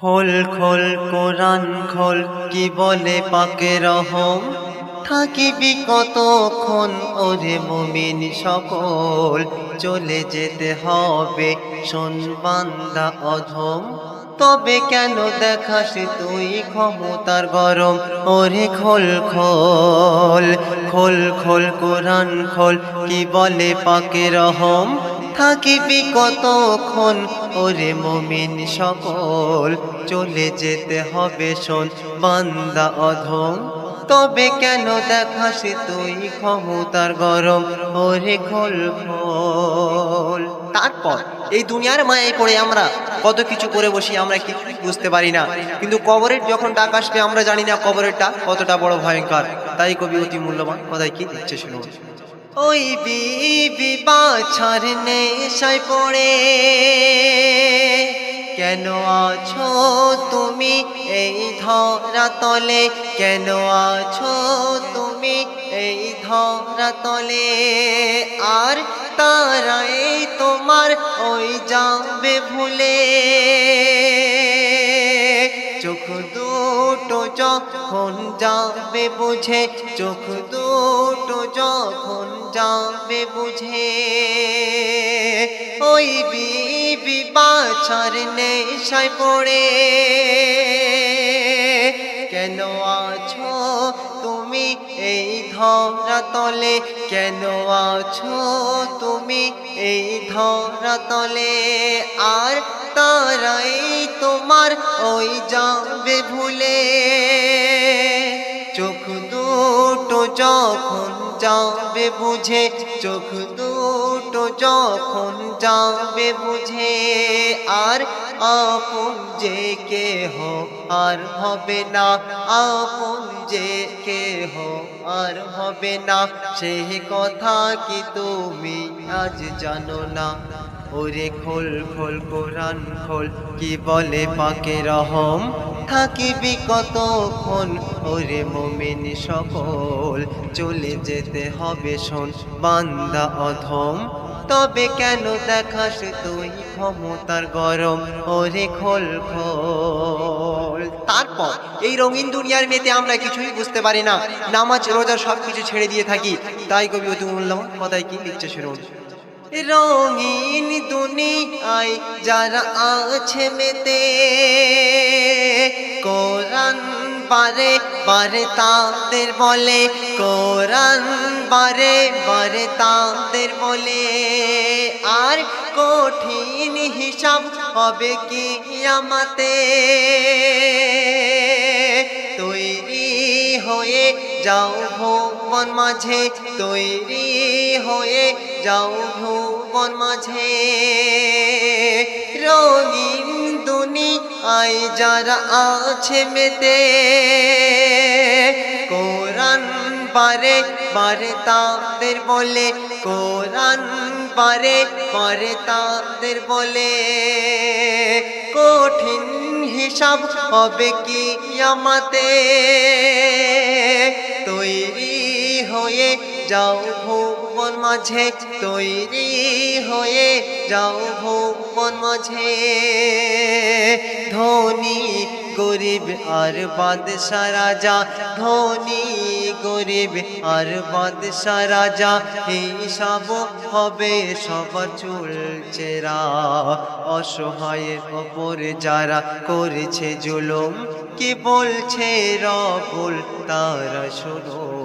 খোল খোল, কোরআন খোল, কি বলে পাকে রহম? থাকিবি কতক্ষণ ওরে মুমিন সকল? চলে যেতে হবে বান্দা অধম। তবে কেন দেখাস তুই ক্ষমতার গরম? ওরে খোল খোল খোল খোল, কোরআন খোল, কি বলে পাকে রহম? থাকিবি কতক্ষণ? ওরে মমিন সকল, চলে যেতে হবে শোন। বান্দা অধম, তবে কেন দেখাস তুই ক্ষমতার গরম? ওরে খোল খোল। তারপর, এই দুনিয়ার মায়ে পড়ে আমরা, কত কিছু করে বসি আমরা কিছু বুঝতে পারি না। কিন্তু কবরের যখন ডাক আসবে, আমরা জানি না কবরেরটা কতটা বড় ভয়ঙ্কর। তাই কবি অতি মূল্যবান কথাই কি দিচ্ছে শুনুন। ওই বিবি বাছার নেশায় পড়ে। কেন আছো তুমি এই ধরা তলে? কেন আছো তুমি এই ধরা তলে? আর তারাই তোমার ওই যাবে ভুলে। যখন যাবে বুঝে, চোখ দুটো যখন যাবে বুঝে। ওই বিবি বাছার নেশায় পড়ে। কেন আছো তুমি এই ধরা তলে কেন আছো তুমি এই ধরা তলে আর তারাই তোমার ওই যাবে ভুলে। চোখ দুটো যখন যাবে বুঝে, চোখ দুটো যখন যাবে বুঝে, আর আপন যে কেহ আর হবে না, আপন যে কেহ আর হবে না, সেই কথা কি তুমি আজ জানো না? ওরে খোল খোল, কোরআন খোল, কি বলে পাকে রহম? থাকিবি কতক্ষণ? ওরে মমিন সকল, চলে যেতে হবে শোন, বান্দা অধম। তবে কেন দেখাস তুই ক্ষমতার গরম? ওরে খোল খোল। তারপর এই রঙিন দুনিয়ার মেতে আমরা কিছুই বুঝতে পারি না। নামাজ, রোজা সব কিছু ছেড়ে দিয়ে থাকি। তাই কবি অতি মূল্যবান কথাই কি লিখছে শুনুন? রঙিন দুনিয়ায় যারা আছে মেতে, কোরআন বারে বারে তাদের বলে, কোরআন বারে বারে তাদের বলে। আর কঠিন হিসাব হবে কি আমাতে? তৈরি হয়ে যাও ভুবন মাঝে, তৈরি হয়ে যাও ভুবন মাঝে। রঙিন দুনি আই যারা আছে মেতে, কোরআন বারে বারে তাদের বলে, কোরআন বারে বারে তাদের বলে। কঠিন হিসাব হবে কি আমাতে? তৈরি হয়ে যাও ভুবন মাঝে, তৈরি হয়ে যাও ভুবন মাঝে। ধনী গরিব আর বাদশা রাজা, ধনী গরিব আর বাদশা রাজা, হিসাব হবে সবার চুল চেরা। অসহায়ের ওপর যারা করেছে জুলুম, কি বলছে রবুল তারা শুনুন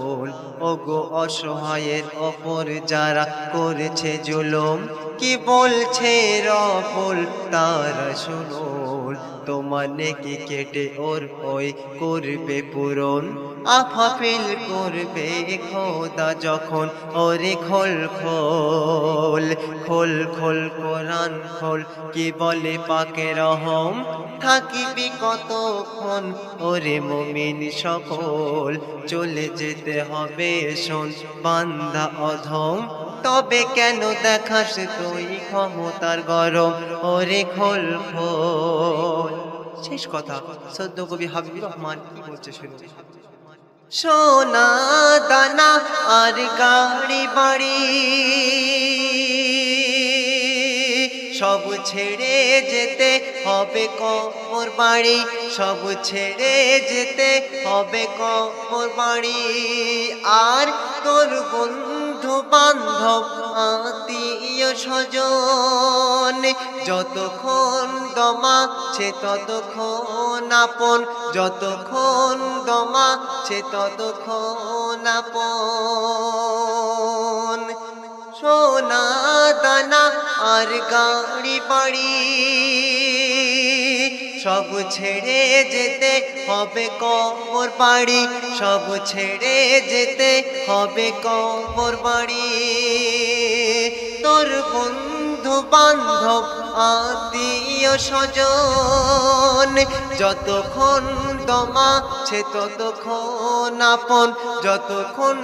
ওগো অসহায়ের ওপর যারা করেছে জুলুম, কি বলছে রবুল? তারা শুনুন, তোমার নেকি কেটে ওর ওই করবে পূরণ। আফাফিল করবে খোদা যখন ওরে খোল খোল খোল খোল কোরআন খোল, কি বলে পাকে রহম? থাকিবি কতক্ষণ ওরে মমিন সকল চলে যেতে হবে শোন বান্দা অধম। তবে কেন দেখাস তুই ক্ষমতার গরম? ওরে খোল খোল। শেষ কথা সদ্য কবি হাবিবুর রহমান কি বলছে শুনুন। সোনা দানা আর গাড়ি বাড়ি। সব ছেড়ে যেতে হবে কবর বাড়ি। সব ছেড়ে যেতে হবে কবর বাড়ি। আর তোর বন্ধু বান্ধব, আত্মীয় স্বজন, যতক্ষণ দমা সে ততক্ষণ আপন। যতক্ষণ দমা সে ততক্ষণ আপন। সোনা দানা আর গাড়ি বাড়ি। সব ছেড়ে যেতে হবে কবর বাড়ি। সব ছেড়ে যেতে হবে কবর বাড়ি। তোর বন্ধু বান্ধব, আত্মীয় স্বজন, যতক্ষণ দমা সে ততক্ষণ আপন, যতক্ষণ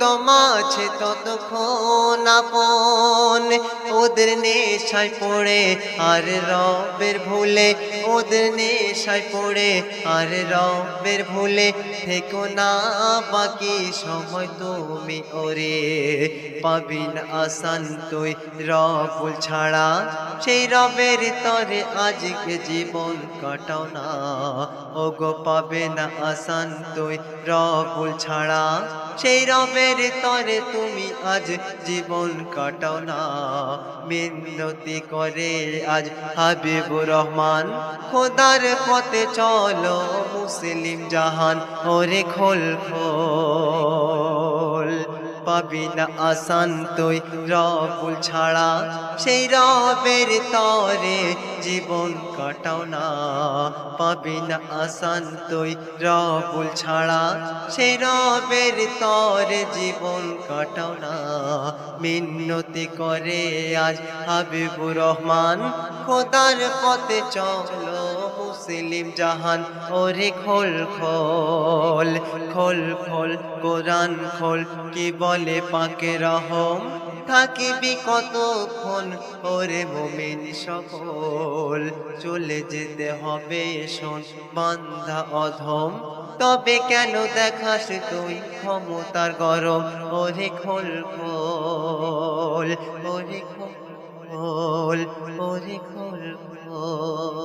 দমা সে ততক্ষণ আপন। ওদের নেশায় পড়ে আর রবের ভুলে, ওদের নেশায় পড়ে আর রবের ভুলে থেকো না, বাকি সময় তুমি ওরে পাবি না আসান তুই রবুল ছাড়া। সেই রবের তরে আজকে জীবন কাটাও না ও গো পাবে না আসান তুই রবুল ছাড়া। সেই রবের তরে তুমি আজ জীবন কাটাও না। মিনতি করে আজ হাবিবুর রহমান। খোদার পথে চলো মুসলিম জাহান, ওরে খোল খোল। পাবি না আসান তুই রবুল ছাড়া। সেই রবের তরে জীবন কাটাও না। পাবি না আসান তুই রবুল ছাড়া। সেই রবের তরে জীবন কাটাও না। মিন্নতি করে আজ হাবিবুর রহমান। খোদার পথে চলো। মুসলিম জাহান, ওরে খোল খোল খোল খোল, কোরআন খোল, কি বলে পাকে রহম? থাকিবি কতক্ষণ ওরে মোমিন সকল, চলে যেতে হবে শোন বান্ধা অধম। তবে কেন দেখাস তুই ক্ষমতার গরম? ওরে খোল খোল, ওরে খোল খোল, ওরে খোল খোল।